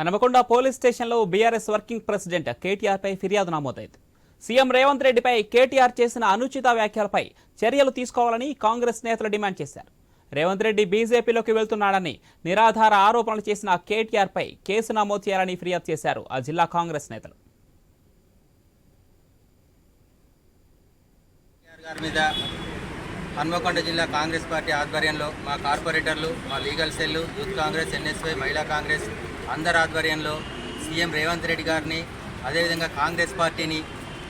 Hanumakonda police స్టేషన్లో BRS working president కేటీఆర్పై ఫిర్యాదు నమోదైంది. సీఎం రేవంత్ రెడ్డిపై కేటీఆర్ చేసిన అనుచిత వ్యాఖ్యలపై చర్యలు తీసుకోవాలని కాంగ్రెస్ నేతలు డిమాండ్ చేశారు. రేవంత్ రెడ్డి బీజేపీలోకి వెళ్తున్నాడని నిరాధార ఆరోపణలు చేసిన కేటీఆర్పై కేసు నమోదు చేయాలని ఫిర్యాదు చేశారు ఆ జిల్లా కాంగ్రెస్ నేతలు. గారి మీద హన్మకొండ జిల్లా కాంగ్రెస్ పార్టీ ఆధ్వర్యంలో మా కార్పొరేటర్లు మా legal cell youth Congress NSUI మహిళా కాంగ్రెస్ అందరి ఆధ్వర్యంలో సీఎం రేవంత్ రెడ్డి గారిని అదేవిధంగా కాంగ్రెస్ పార్టీని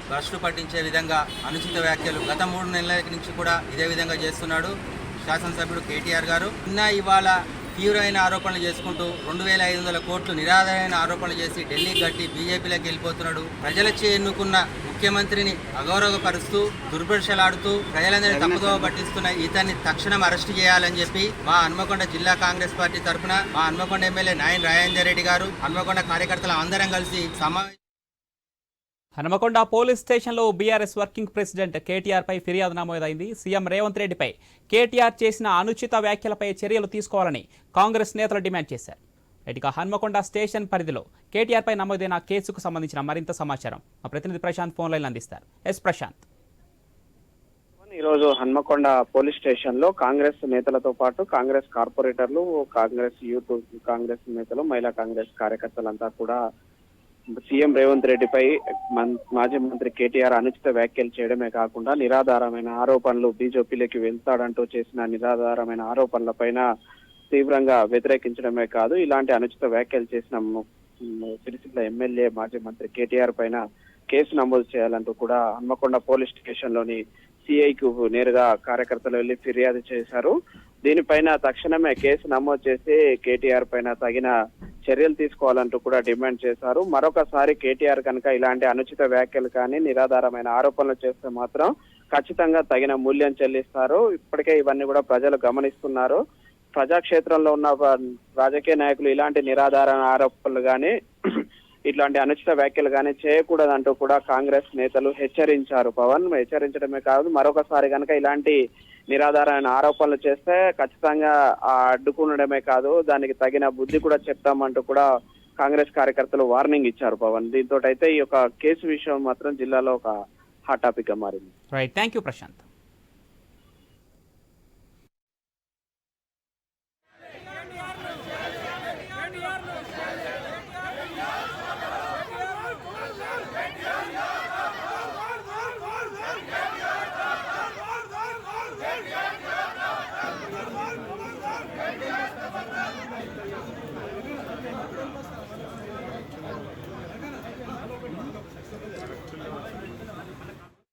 భ్రష్టు పట్టించే విధంగా అనుచిత వ్యాఖ్యలు గత మూడు నెలల నుంచి కూడా ఇదే విధంగా చేస్తున్నాడు. శాసనసభ్యుడు కేటీఆర్ గారు. నిన్న ఇవాళ తీవ్రమైన ఆరోపణలు చేసుకుంటూ రెండు వేల ఐదు వందల కోట్లు నిరాధారమైన ఆరోపణలు చేసి ఢిల్లీ గట్టి బీజేపీలోకి వెళ్ళిపోతున్నాడు. ప్రజలచే ఎన్నుకున్న ముఖ్యమంత్రిని అగౌరవపరుస్తూ దుర్భర్షలాడుతూ ప్రజలందరినీ తప్పుదోవ పట్టిస్తున్న ఇతన్ని తక్షణం అరెస్ట్ చేయాలని చెప్పి మా హన్మకొండ జిల్లా కాంగ్రెస్ పార్టీ తరఫున మా హన్మకొండ ఎమ్మెల్యే నాయన్ రాజేందర్ రెడ్డి గారు హన్మకొండ కార్యకర్తలు అందరం కలిసి సమావేశం హనుమకొండ పోలీస్ స్టేషన్లో బీఆర్ఎస్ వర్కింగ్ ప్రెసిడెంట్ కేటీఆర్పై ఫిర్యాదు నమోదైంది. సీఎం రేవంత్ రెడ్డిపై కేటీఆర్ చేసిన అనుచిత వ్యాఖ్యలపై చర్యలు తీసుకోవాలని కాంగ్రెస్ నేతలు డిమాండ్ చేశారు. ఇక హన్మకొండ స్టేషన్ పరిధిలో కేటీఆర్పై నమోదైన కేసుకు సంబంధించిన మరింత సమాచారం మా ప్రతినిధి ప్రశాంత్ ఫోన్ లైన్ అందిస్తారు. ఎస్ ప్రశాంత్. ఈరోజు హన్మకొండ పోలీస్ స్టేషన్లో కాంగ్రెస్ నేతలతో పాటు కాంగ్రెస్ కార్పొరేటర్లు కాంగ్రెస్ యూత్ కాంగ్రెస్ నేతలు మహిళా కాంగ్రెస్ కార్యకర్తలంతా కూడా సీఎం రేవంత్ రెడ్డిపై మాజీ మంత్రి కేటీఆర్ అనుచిత వ్యాఖ్యలు చేయడమే కాకుండా నిరాధారమైన ఆరోపణలు బీజేపీలోకి వెళ్తాడంటూ చేసిన నిరాధారమైన ఆరోపణలపైన తీవ్రంగా వ్యతిరేకించడమే కాదు ఇలాంటి అనుచిత వ్యాఖ్యలు చేసిన సిరిసిల్ల ఎమ్మెల్యే మాజీ మంత్రి కేటీఆర్ పైన కేసు నమోదు చేయాలంటూ కూడా హన్మకొండ పోలీస్ స్టేషన్లోని సిఐకు నేరుగా కార్యకర్తలు వెళ్ళి ఫిర్యాదు చేశారు. దీనిపైన తక్షణమే కేసు నమోదు చేసి కేటీఆర్ పైన తగిన చర్యలు తీసుకోవాలంటూ కూడా డిమాండ్ చేశారు. మరొకసారి కేటీఆర్ కనుక ఇలాంటి అనుచిత వ్యాఖ్యలు కానీ నిరాధారమైన ఆరోపణలు చేస్తే మాత్రం ఖచ్చితంగా తగిన మూల్యం చెల్లిస్తారు. ఇప్పటికే ఇవన్నీ కూడా ప్రజలు గమనిస్తున్నారు. ప్రజాక్షేత్రంలో ఉన్న రాజకీయ నాయకులు ఇలాంటి నిరాధార ఆరోపణలు కానీ ఇట్లాంటి అనుచిత వ్యాఖ్యలు కానీ చేయకూడదంటూ కూడా కాంగ్రెస్ నేతలు హెచ్చరించారు. పవన్ హెచ్చరించడమే కాదు మరొకసారి కనుక ఇలాంటి నిరాధారమైన ఆరోపణలు చేస్తే ఖచ్చితంగా ఆ అడ్డుకునడమే కాదు దానికి తగిన బుద్ధి కూడా చెప్తామంటూ కూడా కాంగ్రెస్ కార్యకర్తలు వార్నింగ్ ఇచ్చారు పవన్. దీంతో అయితే ఈ యొక్క కేసు విషయం మాత్రం జిల్లాలో ఒక హాట్ టాపిక్గా మారింది. Right thank you Prashanth